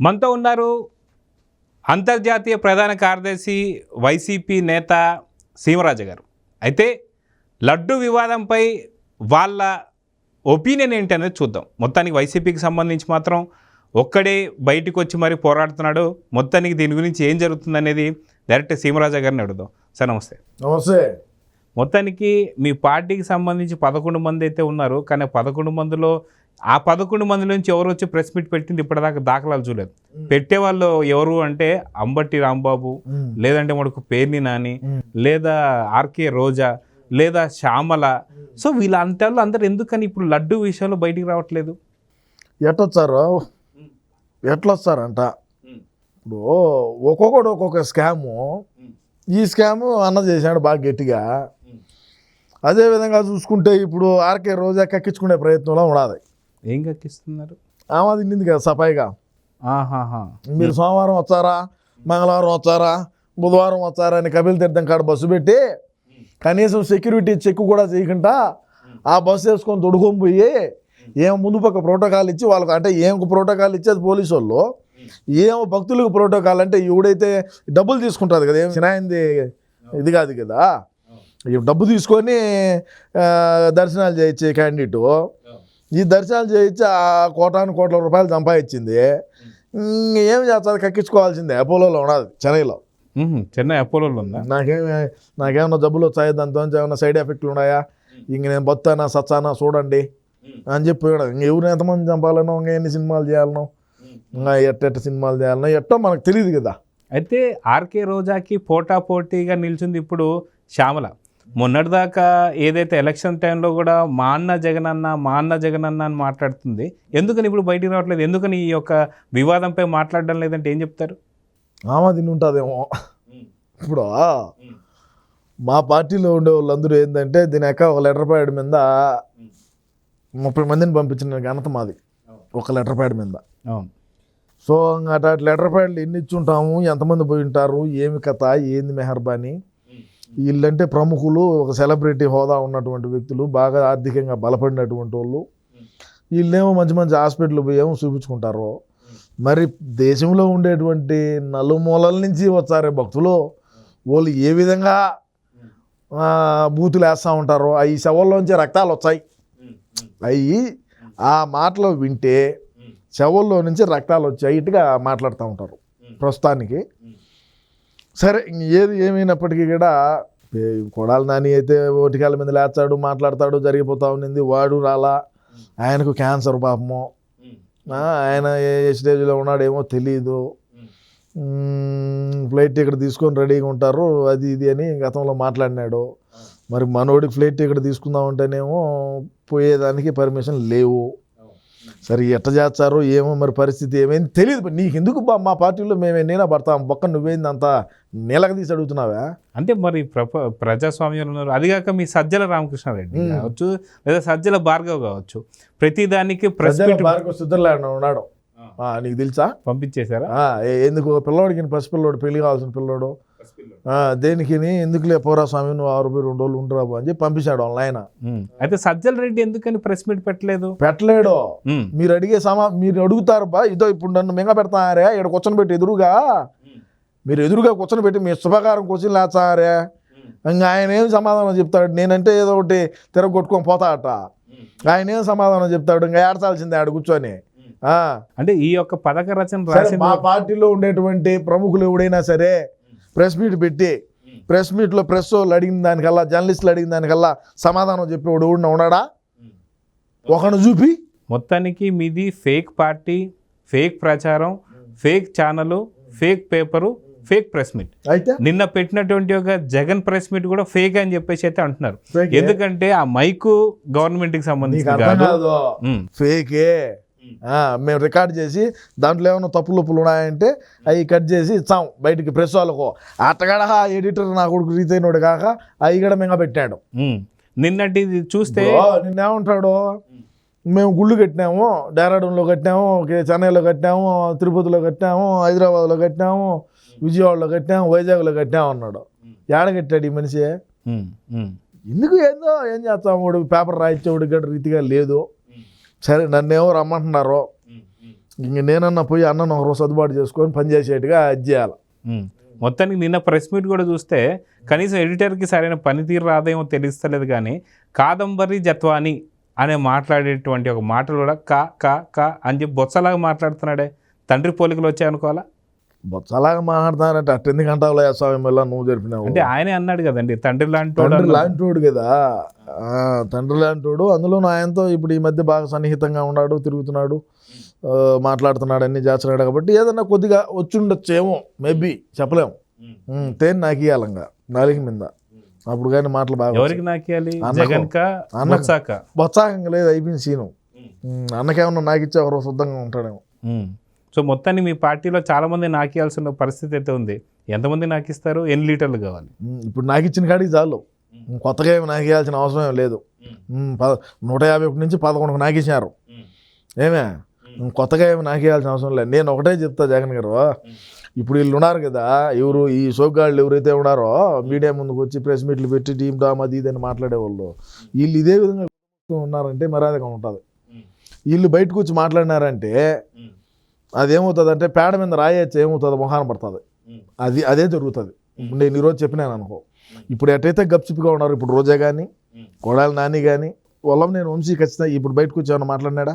మనతో ఉన్నారు అంతర్జాతీయ ప్రధాన కార్యదర్శి వైసీపీ నేత సీమరాజు గారు. అయితే లడ్డు వివాదంపై వాళ్ళ ఒపీనియన్ ఏంటి అనేది చూద్దాం. మొత్తానికి వైసీపీకి సంబంధించి మాత్రం ఒక్కడే బయటికి వచ్చి మరి పోరాడుతున్నాడు. మొత్తానికి దీని గురించి ఏం జరుగుతుంది అనేది డైరెక్ట్ సీమరాజా గారిని అడుగుదాం. సార్ నమస్తే. నమస్తే. మొత్తానికి మీ పార్టీకి సంబంధించి పదకొండు మంది అయితే ఉన్నారు. కానీ పదకొండు మందిలో ఆ పదకొండు మంది నుంచి ఎవరు వచ్చి ప్రెస్ మీట్ పెట్టింది ఇప్పటిదాకా దాఖలాలు చూడలేదు. పెట్టే వాళ్ళు ఎవరు అంటే అంబట్టి రాంబాబు లేదంటే మనకు పేర్ని నాని లేదా ఆర్కే రోజా లేదా శ్యామల. సో వీళ్ళంతా అందరు ఎందుకని ఇప్పుడు లడ్డు విషయంలో బయటికి రావట్లేదు? ఎట్టొచ్చారు? ఎట్లా వస్తారంట ఇప్పుడు ఒక్కొక్కడు ఒక్కొక్క స్కాము. ఈ స్కాము అన్న చేశాడు బాగా గట్టిగా. అదే విధంగా చూసుకుంటే ఇప్పుడు ఆర్కే రోజా కక్కించుకునే ప్రయత్నంలో ఉండాలి ఏం కక్కిస్తున్నారు? ఆమె తిండింది కదా సఫాయిగా. మీరు సోమవారం వచ్చారా? మంగళవారం వచ్చారా? బుధవారం వచ్చారా అని కపిల్ తీర్థం కాడ బస్సు పెట్టి కనీసం సెక్యూరిటీ చెక్ కూడా చేయకుండా ఆ బస్సు వేసుకొని తొడుకొని పోయి ఏం ముందు పక్క ప్రోటోకాల్ ఇచ్చి వాళ్ళకి అంటే ఏం ప్రోటోకాల్ ఇచ్చేది పోలీసు వాళ్ళు ఏం భక్తులకు ప్రోటోకాల్ అంటే ఎవడైతే డబ్బులు తీసుకుంటుంది కదా ఏం సినాయింది ఇది కాదు కదా డబ్బు తీసుకొని దర్శనాలు చేయించే క్యాండిడేట్ ఈ దర్శనాలు చేయించి ఆ కోటాను కోట్ల రూపాయలు సంపాదించింది. ఇంక ఏం చేస్తుంది కక్కించుకోవాల్సిందే. అపోలోలో ఉన్నది చెన్నైలో. చెన్నై అపోలోలో ఉందా? నాకేం నాకేమన్నా జబ్బులు వచ్చాయి దాంతో? ఏమైనా సైడ్ ఎఫెక్ట్లు ఉన్నాయా? ఇంక నేను బతానా సచ్చానా చూడండి అని చెప్పి. ఇంక ఎవరు ఎంతమంది చంపాలనో ఇంకా ఎన్ని సినిమాలు చేయాలనో ఇంకా ఎట్ట ఎట్ట సినిమాలు చేయాలనో ఎట్టో మనకు తెలియదు కదా. అయితే ఆర్కే రోజాకి పోటా పోటీగా నిల్చుంది ఇప్పుడు శ్యామల. మొన్నటిదాకా ఏదైతే ఎలక్షన్ టైంలో కూడా మా అన్న జగనన్న మా అన్న జగనన్న అని మాట్లాడుతుంది. ఎందుకని ఇప్పుడు బయటికి రావట్లేదు? ఎందుకని ఈ యొక్క వివాదంపై మాట్లాడడం లేదంటే ఏం చెప్తారు? ఆమె తిని ఉంటుందేమో. ఇప్పుడు మా పార్టీలో ఉండే వాళ్ళందరూ ఏంటంటే దీని యొక్క ఒక లెటర్ ప్యాడ్ మీద ముప్పై మందిని పంపించిన ఘనత మాది. ఒక లెటర్ ప్యాడ్ మీద. అవును. సో ఇంకా అట్లా లెటర్ ప్యాడ్లు ఎన్ని ఇచ్చి ఉంటాము ఎంతమంది పోయి ఉంటారు? ఏమి కథ? ఏంది మెహర్బానీ? వీళ్ళంటే ప్రముఖులు ఒక సెలబ్రిటీ హోదా ఉన్నటువంటి వ్యక్తులు బాగా ఆర్థికంగా బలపడినటువంటి వాళ్ళు. వీళ్ళేమో మంచి మంచి హాస్పిటల్ పోయి ఏమో చూపించుకుంటారు. మరి దేశంలో ఉండేటువంటి నలుమూలల నుంచి వచ్చారే భక్తులు. వాళ్ళు ఏ విధంగా బూతులు వేస్తూ ఉంటారో అవి శవల్లోంచి రక్తాలు వచ్చాయి. అవి ఆ మాటలు వింటే శవల్లో నుంచి రక్తాలు వచ్చాయి ఇటుగా మాట్లాడుతూ ఉంటారు ప్రస్తుతానికి. సరే ఏది ఏమైనప్పటికీ కూడా కొడాలి నాని అయితే ఓటికాల మీద లేచాడు మాట్లాడతాడు జరిగిపోతా ఉన్నింది వాడు రాలా. ఆయనకు క్యాన్సర్ పాపము ఆయన ఏ స్టేజ్లో ఉన్నాడేమో తెలియదు ఫ్లైట్ టికెట్ తీసుకొని రెడీగా ఉంటారు అది ఇది అని గతంలో మాట్లాడినాడు. మరి మనోడికి ఫ్లైట్ టికెట్ తీసుకుందాం అంటేనేమో పోయేదానికి పర్మిషన్ లేవు. సరే ఎట్ట చేస్తారు ఏమో మరి పరిస్థితి ఏమైంది తెలియదు నీకు ఎందుకు బా మా పార్టీలో మేము ఎన్నైనా పడతాం. బొక్క నువ్వేంది అంత నీలక తీసి అడుగుతున్నావా? అంటే మరి ప్రప ప్రజాస్వామ్యంలో ఉన్నారు. అదిగాక మీ సజ్జల రామకృష్ణారెడ్డి కావచ్చు లేదా సజ్జల భార్గవ్ కావచ్చు. ప్రతిదానికి భార్గవ స్విట్జర్లాండ్ ఉన్నాడు. నీకు తెలుసా? పంపించేశారా? ఎందుకు? పిల్లోడికి పసి పిల్లోడు పెళ్ళి కావాల్సిన పిల్లోడు. దేనికి ఎందుకులే పోరా స్వామి నువ్వు ఆరు పోయి రెండు రోజులు ఉండరాబు అని చెప్పి పంపించాడు ఆయన. అయితే సజ్జల రెడ్డి ఎందుకని ప్రెస్ మీట్ పెట్టలేదు? పెట్టలేడు. మీరు అడిగే సమా మీరు అడుగుతారు బా ఇదో ఇప్పుడు నన్ను మింగ పెడతారే ఇక్కడ కూర్చొని పెట్టి ఎదురుగా. మీరు ఎదురుగా కూర్చొని పెట్టి మీ శుభకారం కూర్చొని లేచారే. ఇంకా ఆయన ఏం సమాధానం చెప్తాడు? నేనంటే ఏదో ఒకటి తిరగొట్టుకొని పోతాడట ఆయన ఏం సమాధానం చెప్తాడు? ఇంకా ఏడ్చాల్సిందే ఆడ కూర్చొని. ఆ. అంటే ఈ యొక్క పథక రచన మా పార్టీలో ఉండేటువంటి ప్రముఖులు ఎవడైనా సరే ప్రెస్ మీట్ పెట్టి ప్రెస్ మీట్లో ప్రెస్ వాళ్ళు అడిగిన దానికల్లా జర్నలిస్టులు అడిగిన దానికల్లా సమాధానం చెప్పేవాడు ఎవడన్నా ఉన్నాడా? ఒకను చూపి. మొత్తానికి మీది ఫేక్ పార్టీ ఫేక్ ప్రచారం fake channel fake paper fake press meet అయితే? నిన్న పెట్టినటువంటి ఒక జగన్ ప్రెస్ మీట్ కూడా ఫేక్ అని చెప్పేసి అయితే అంటున్నారు? ఎందుకంటే ఆ మైకు గవర్నమెంట్కి నీకు సంబంధించి ఫేకే మేము రికార్డ్ చేసి దాంట్లో ఏమైనా తప్పులు లొప్పులు ఉన్నాయంటే అవి కట్ చేసి ఇచ్చాం బయటికి ప్రెస్ వాళ్ళకు. అట్టగడ ఎడిటర్ నా కొడుకు రీతైనోడు కాక అవి కూడా మింగ పెట్టాడు. నిన్నటి చూస్తే నిన్నేమంటాడు? మేము గుళ్ళు కట్టినాము డేరాడూన్లో కట్టినాము చెన్నైలో కట్టినాము తిరుపతిలో కట్టినాము హైదరాబాద్లో కట్టినాము విజయవాడలో కట్టినాము వైజాగ్లో కట్టినాము అన్నాడు. ఏడ కట్టాడు ఈ మనిషి? ఎందుకు ఏందో ఏం చేస్తాం? వాడు పేపర్ రాయించేవాడు గడ రీతిగా లేదు. సరే నన్నేమో రమ్మంటున్నారు. ఇంక నేనన్నా పోయి అన్నను ఒక రోజు సర్దుబాటు చేసుకొని పని చేసేట్టుగా అది చేయాలి. మొత్తానికి నిన్న ప్రెస్ మీట్ కూడా చూస్తే కనీసం ఎడిటర్కి సరైన పనితీరు రాదేమో తెలుస్తలేదు కానీ కాదంబరి జత్వాని అనే మాట్లాడేటువంటి ఒక మాటలు కూడా కా కా కా అని చెప్పి బొత్సలాగా మాట్లాడుతున్నాడే. తండ్రి పోలికలు వచ్చాయి అనుకోవాలా బొచ్చలాగా మాట్లాడతానంటే అట్ట ఎందుకు అంటావులే స్వామి? మళ్ళీ నువ్వు జరిపినావు అంటే ఆయనే అన్నాడు కదండి తండ్రి లాంటి తండ్రి లాంటోడు కదా. ఆ, తండ్రి లాంటోడు అందులో ఆయనతో ఇప్పుడు ఈ మధ్య బాగా సన్నిహితంగా ఉన్నాడు తిరుగుతున్నాడు మాట్లాడుతున్నాడు అన్ని చేస్తున్నాడు కాబట్టి ఏదన్నా కొద్దిగా వచ్చుండొచ్చేమో మేబీ చెప్పలేము. తేని నాకు ఇవ్వాలంగా నాలుగు మీద. అప్పుడు కానీ మాటలు బాగా ఎవరికి నాకేయాలి. బొత్సాక బొత్సాకంగా లేదు అయిపోయింది సీను. అన్నకేమన్నా నాకు ఇచ్చే ఒకరోజు శుద్ధంగా ఉంటాడేమో. సో మొత్తాన్ని మీ పార్టీలో చాలా మంది నాకేయాల్సిన పరిస్థితి అయితే ఉంది. ఎంతమంది నాకిస్తారు? ఎన్ని లీటర్లు కావాలి? ఇప్పుడు నాకు ఇచ్చిన కాడికి చాలు. కొత్తగా ఏమి నాకు ఇవ్వాల్సిన అవసరం ఏం లేదు. నూట యాభై ఒకటి నుంచి పదకొండుకు నాకు ఇచ్చినారు ఏమే? కొత్తగా ఏమి నాకు ఇవ్వాల్సిన అవసరం లేదు. నేను ఒకటే చెప్తా జగన్ గారు. ఇప్పుడు వీళ్ళు ఉన్నారు కదా ఎవరు ఈ సోగ్గాళ్ళు ఎవరైతే ఉన్నారో మీడియా ముందుకు వచ్చి ప్రెస్ మీట్లు పెట్టి టీమ్ డామ్ అది ఇది అని మాట్లాడేవాళ్ళు. వీళ్ళు ఇదే విధంగా ఉన్నారంటే మర్యాదగా ఉంటుంది. వీళ్ళు బయటకు వచ్చి మాట్లాడినారంటే అదేమవుతుంది అంటే పేడ మీద రాయొచ్చు ఏమవుతుంది? మొహాన పడుతుంది. అది అదే జరుగుతుంది. ఇప్పుడు నేను ఈరోజు చెప్పినాను అనుకో. ఇప్పుడు ఎట్టయితే గప్చిప్గా ఉన్నారు ఇప్పుడు రోజా కానీ కొడాలి నాని కానీ వాళ్ళం నేను వంశీ ఖచ్చితంగా ఇప్పుడు బయటకు వచ్చామని మాట్లాడినాడా?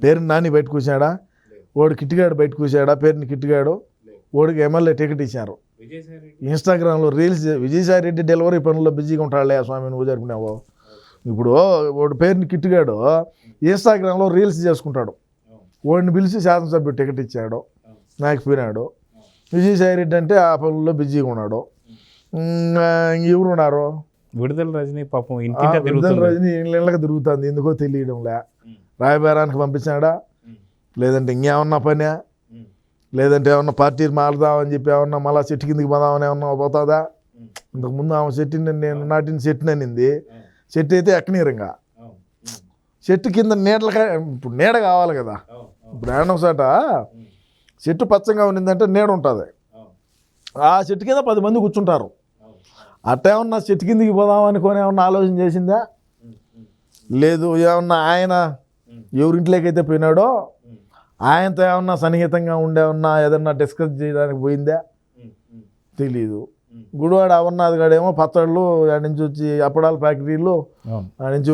పేరుని నాని బయటకు వచ్చాడా ఓడి కిట్టిగాడు బయటకు వచ్చాడా పేరుని కిట్టిగాడు? ఓడికి ఎమ్మెల్యే టికెట్ ఇచ్చారు. ఇన్స్టాగ్రామ్లో రీల్స్ విజయసాయి రెడ్డి డెలివరీ పనుల్లో బిజీగా ఉంటాడులే స్వామి నువ్వు జరిపినావు ఇప్పుడు వాడి పేరుని కిట్టిగాడు ఇన్స్టాగ్రామ్లో రీల్స్ చేసుకుంటాడు. వాడిని పిలిచి శాసనసభ్యుడు టికెట్ ఇచ్చాడు నాకు పోయినాడు విజయసాయి రెడ్డి అంటే ఆ పనుల్లో బిజీగా ఉన్నాడు ఎవరు ఉన్నారు? విడుదల రజనీ పాపం విడుదల రజని ఇళ్ళకి తిరుగుతుంది ఎందుకో తెలియడంలే రాయబారానికి పంపించాడా లేదంటే ఇంకేమన్నా పనా? లేదంటే ఏమన్నా పార్టీ మారుదామని చెప్పి ఏమన్నా మళ్ళీ చెట్టు కిందికి పోదామని ఏమన్నా పోతుందా? ఇంతకుముందు ఆమె చెట్టుని నేను నాటిన చెట్టుని అనింది. చెట్టు అయితే ఎక్కనీరంగా చెట్టు కింద నీడలక ఇప్పుడు నీడ కావాలి కదా. ఏమన్నా ఒకసాట చెట్టు పచ్చగా ఉన్నిందంటే నీడ ఉంటుంది. ఆ చెట్టు కింద పది మంది కూర్చుంటారు. అట్టేమన్నా చెట్టు కిందికి పోదాం అనుకొని ఏమన్నా ఆలోచన చేసిందా? లేదు ఏమన్నా ఆయన ఎవరింట్లోకి అయితే పోయినాడో ఆయనతో ఏమన్నా సన్నిహితంగా ఉండేమన్నా ఏదన్నా డిస్కస్ చేయడానికి పోయిందా? తెలీదు. గుడివాడ అమర్నాథ్ గాడేమో పచ్చళ్ళు ఆడ నుంచి వచ్చి అప్పడాల ఫ్యాక్టరీలు. ఆడ నుంచి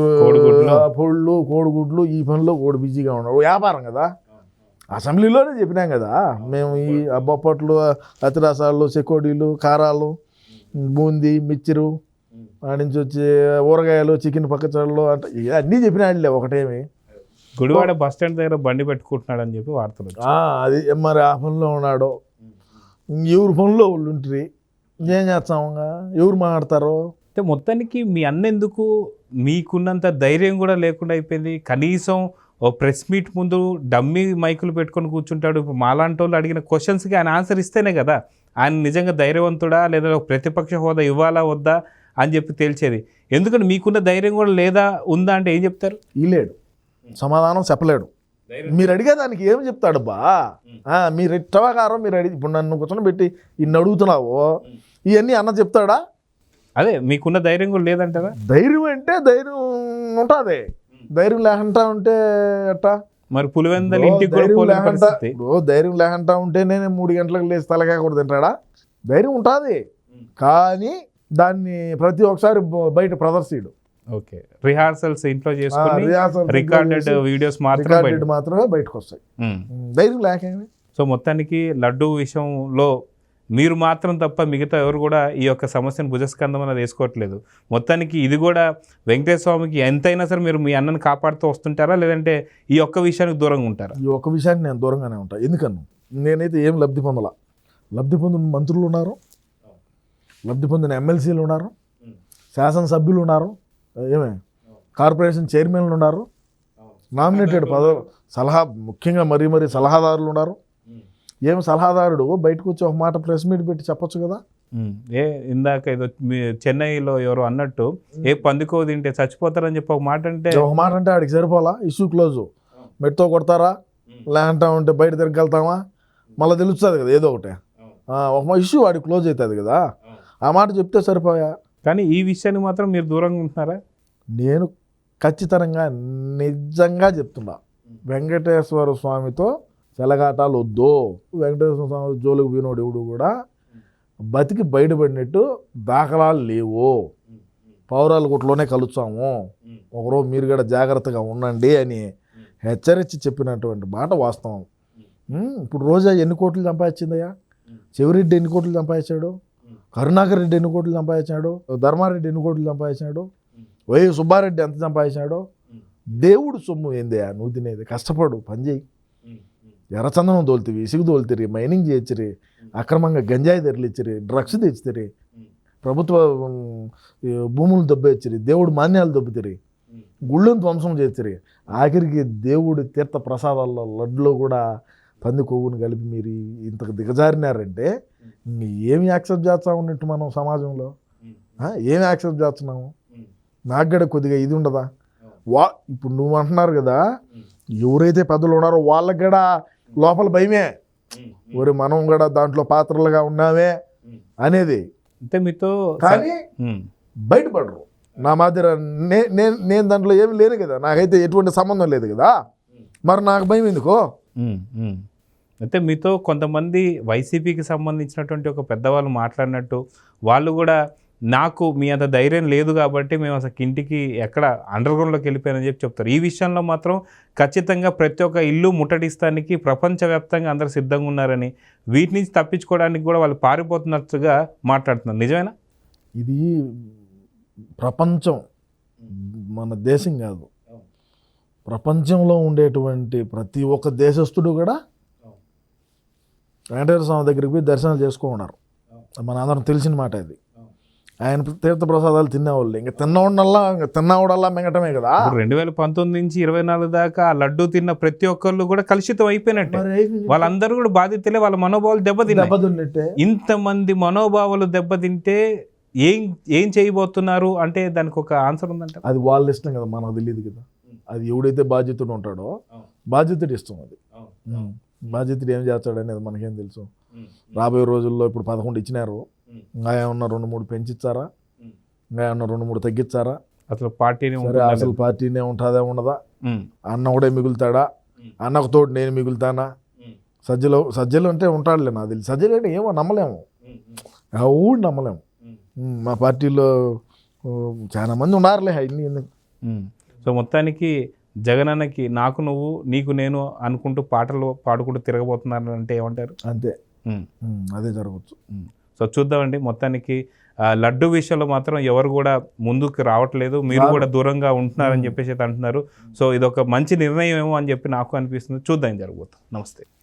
పొళ్ళు కోడిగుడ్లు ఈ పనిలో కోడి బిజీగా ఉన్నాడు. వ్యాపారం కదా? అసెంబ్లీలోనే చెప్పినాం కదా. మేము ఈ బొప్పట్లు అతిరసాలు చెకోడీలు కారాలు బూందీ మిక్చరు ఆడ నుంచి వచ్చి ఊరగాయలు చికెన్ పక్కచళ్ళు అంటే అన్నీ చెప్పినాడులే ఒకటేమి. గుడివాడ బస్ స్టాండ్ దగ్గర బండి పెట్టుకుంటున్నాడు అని చెప్పి. ఆ, అది మరి ఆ పనిలో ఉన్నాడు? ఎవరు పనిలో వాళ్ళు ఉంటుంది ఏం చేస్తాముగా ఎవరు మాట్లాడతారు? అంటే మొత్తానికి మీ అన్న ఎందుకు? మీకున్నంత ధైర్యం కూడా లేకుండా అయిపోయింది. కనీసం ఓ ప్రెస్ మీట్ ముందు డమ్మీ మైకులు పెట్టుకొని కూర్చుంటాడు. ఇప్పుడు మాలాంటి వాళ్ళు అడిగిన క్వశ్చన్స్కి ఆయన ఆన్సర్ ఇస్తేనే కదా. ఆయన నిజంగా ధైర్యవంతుడా? లేదా ప్రతిపక్ష హోదా ఇవ్వాలా? వద్దా? అని చెప్పి తేల్చేది. ఎందుకంటే మీకున్న ధైర్యం కూడా లేదా ఉందా అంటే ఏం చెప్తారు? ఇలేడు సమాధానం చెప్పలేడు. మీరు అడిగే దానికి ఏం చెప్తాడు బా? మీరు ఇట్టవకారం మీరు అడిగి ఇప్పుడు నన్ను కూర్చొని పెట్టి ఇన్ని అడుగుతున్నావు? ఇవన్నీ అన్న చెప్తాడా? అదే మీకున్న ధైర్యం కూడా లేదంటారా? ధైర్యం అంటే ధైర్యం ఉంటుంది. ధైర్యం లేకుండా ఉంటే ఎట్టా మరి పులివెందల ఇంటికి కూడా ఇప్పుడు ధైర్యం లేకుండా ఉంటేనే నేను మూడు గంటలకు లేచి తలకాయ కూడా తింటాడా ధైర్యం ఉంటుంది. కానీ దాన్ని ప్రతి ఒక్కసారి బయట ప్రదర్శిడు. ఓకే. రిహార్సల్స్ ఇంట్లో చేసుకుని రికార్డెడ్ వీడియోస్ మాత్రం మాత్రమే బయటకు వస్తాయి. ధైర్యం లేకేమి? సో మొత్తానికి లడ్డు విషయంలో మీరు మాత్రం తప్ప మిగతా ఎవరు కూడా ఈ యొక్క సమస్యను భుజస్కందం అనేది వేసుకోవట్లేదు. మొత్తానికి ఇది కూడా వెంకటేశ్వర స్వామికి ఎంతైనా సరే మీరు మీ అన్నని కాపాడుతూ వస్తుంటారా? లేదంటే ఈ ఒక్క విషయానికి దూరంగా ఉంటారా? ఈ ఒక్క విషయాన్ని నేను దూరంగానే ఉంటాను ఎందుకన్నా నేనైతే ఏం లబ్ధి పొందల. లబ్ధి పొందిన మంత్రులు ఉన్నారు. లబ్ధి పొందిన ఎమ్మెల్సీలు ఉన్నారు. శాసనసభ్యులు ఉన్నారు. ఏమే? కార్పొరేషన్ చైర్మన్లు ఉన్నారు. నామినేటెడ్ పదవి సలహా ముఖ్యంగా మరీ మరీ సలహాదారులు ఉన్నారు. ఏం సలహాదారుడు? బయటకు వచ్చి ఒక మాట ప్రెస్ మీట్ పెట్టి చెప్పొచ్చు కదా. ఏ ఇందాక ఏదో మీ చెన్నైలో ఎవరు అన్నట్టు ఏ పందుకో తింటే చచ్చిపోతారని చెప్పి ఒక మాట అంటే ఒక మాట అంటే ఆడికి సరిపోలా? Issue close. మెట్తో కొడతారా? లేదంటా ఉంటే బయట తిరగలుగుతామా మళ్ళీ తెలుస్తుంది కదా ఏదో ఒకటి. ఒక ఇష్యూ వాడికి క్లోజ్ అవుతుంది కదా? ఆ మాట చెప్తే సరిపోయా? కానీ ఈ విషయానికి మాత్రం మీరు దూరంగా ఉంటున్నారా? నేను ఖచ్చితంగా నిజంగా చెప్తున్నా. వెంకటేశ్వర స్వామితో చెలగాటాలు వద్దు వెంకటేశ్వర స్వామి జోలికి పోయినోడు ఎవడు కూడా బతికి బయటపడినట్టు దాఖలాలు లేవు. పౌరాల గుట్లోనే కలుస్తాము. ఒకరోజు మీరు కూడా జాగ్రత్తగా ఉండండి అని హెచ్చరించి చెప్పినటువంటి మాట వాస్తవం. ఇప్పుడు రోజా ఎన్ని కోట్లు సంపాదించిందయ్యా? చెవిరెడ్డి ఎన్ని కోట్లు సంపాదించాడు? కరుణాకర్ రెడ్డి ఎన్ని కోట్లు సంపాదించాడు? ధర్మారెడ్డి ఎన్ని కోట్లు సంపాదించాడు? వై. సుబ్బారెడ్డి ఎంత సంపాదించాడో? దేవుడు సొమ్ము ఏందయ్యా? నువ్వు తినేది. కష్టపడు పని చేయి. ఎర్రచందనం తోలుతీవి ఇసుగు తోలుతిరి మైనింగ్ చేయొచ్చిరి అక్రమంగా గంజాయి తెరలిచ్చిరి డ్రగ్స్ తెచ్చితిరి ప్రభుత్వ భూములు దెబ్బేచ్చిరి దేవుడు మాన్యాలు దెబ్బతిరి గుళ్ళను ధ్వంసం చేసిరి ఆఖరికి దేవుడి తీర్థ ప్రసాదాల్లో లడ్డులో కూడా పంది కొవ్వుని కలిపి మీరు ఇంతకు దిగజారినారంటే ఏమి యాక్సెప్ట్ చేస్తా ఉన్నట్టు మనం సమాజంలో? ఏమి యాక్సెప్ట్ చేస్తున్నాము నాకు కూడా కొద్దిగా ఇది ఉండదా? వా ఇప్పుడు నువ్వు అంటున్నారు కదా ఎవరైతే పెద్దలు ఉన్నారో వాళ్ళకి కూడా లోపల భయమే. ఒరి మనం కూడా దాంట్లో పాత్రలుగా ఉన్నామే అనేది. అంటే మీతో కానీ బయటపడరు. నా మాదిర నే నేను నేను దాంట్లో ఏమి లేను కదా. నాకైతే ఎటువంటి సంబంధం లేదు కదా. మరి నాకు భయం ఎందుకో. అయితే మీతో కొంతమంది వైసీపీకి సంబంధించినటువంటి ఒక పెద్దవాళ్ళు మాట్లాడినట్టు వాళ్ళు కూడా నాకు మీ అంత ధైర్యం లేదు కాబట్టి మేము అసలు ఇంటికి ఎక్కడ అండర్ గ్రౌండ్లోకి వెళ్ళిపోయానని చెప్పి చెప్తారు. ఈ విషయంలో మాత్రం ఖచ్చితంగా ప్రతి ఒక్క ఇల్లు ముట్టడిస్తానికి ప్రపంచవ్యాప్తంగా అందరూ సిద్ధంగా ఉన్నారని వీటి నుంచి తప్పించుకోవడానికి కూడా వాళ్ళు పారిపోతున్నట్టుగా మాట్లాడుతున్నారు. నిజమేనా? ఇది ప్రపంచం మన దేశం కాదు. ప్రపంచంలో ఉండేటువంటి ప్రతి ఒక్క దేశస్థుడు కూడా వెంకటేశ్వర స్వామి దగ్గరికి పోయి దర్శనాలు చేసుకున్నారు మన అందరం తెలిసిన మాట ఇది. ఆయన తీర్థ ప్రసాదాలు తినేవాళ్ళు. ఇంకా తిన్నవాడల్లా ఇంకా తిన్నవాడల్లా మింగటమే కదా. రెండు వేల పంతొమ్మిది నుంచి ఇరవై నాలుగు దాకా ఆ లడ్డు తిన్న ప్రతి ఒక్కళ్ళు కూడా కలుషితం అయిపోయినట్టే. వాళ్ళందరూ కూడా బాధితులే వాళ్ళ మనోభావాలు దెబ్బతిన్నట్టే ఇంతమంది మనోభావాలు దెబ్బతింటే ఏం ఏం చేయబోతున్నారు అంటే దానికి ఒక ఆన్సర్ ఉందంట. అది వాళ్ళ ఇష్టం కదా మనకు తెలియదు కదా. అది ఎవడైతే బాధ్యతుడు ఉంటాడో బాధ్యతుడు ఇష్టం అది. బాధ్యతుడు ఏం చేస్తాడు అనేది మనకేం తెలుసు. రాబోయే రోజుల్లో ఇప్పుడు పదకొండు ఇచ్చినారు. ఇంకా ఏమన్నా రెండు మూడు పెంచిచ్చారా? ఇంకా ఏమన్నా రెండు మూడు తగ్గించారా అసలు పార్టీని అసలు పార్టీనే ఉంటుందా ఉండదా? అన్న కూడా మిగులుతాడా? అన్నకు తోడు నేను మిగులుతానా? సజ్జలు సజ్జలు అంటే ఉంటాడులే నాకు తెలిసి. సజ్జలు అంటే ఏమో నమ్మలేము. ఊడు నమ్మలేము. మా పార్టీలో చాలా మంది ఉన్నారులే అన్ని సో మొత్తానికి జగనన్నకి నాకు నువ్వు నీకు నేను అనుకుంటూ పాటలు పాడుకుంటూ తిరగబోతున్నారు అంటే ఏమంటారు? అంతే. అదే జరగచ్చు ఉమ్. సో చూద్దామండి. మొత్తానికి లడ్డు విషయంలో మాత్రం ఎవరు కూడా ముందుకు రావట్లేదు. మీరు కూడా దూరంగా ఉంటున్నారని చెప్పేసి అంటున్నారు. సో ఇది ఒక మంచి నిర్ణయం ఏమో అని చెప్పి నాకు అనిపిస్తుంది. చూద్దాం జరగబోతుంది. నమస్తే.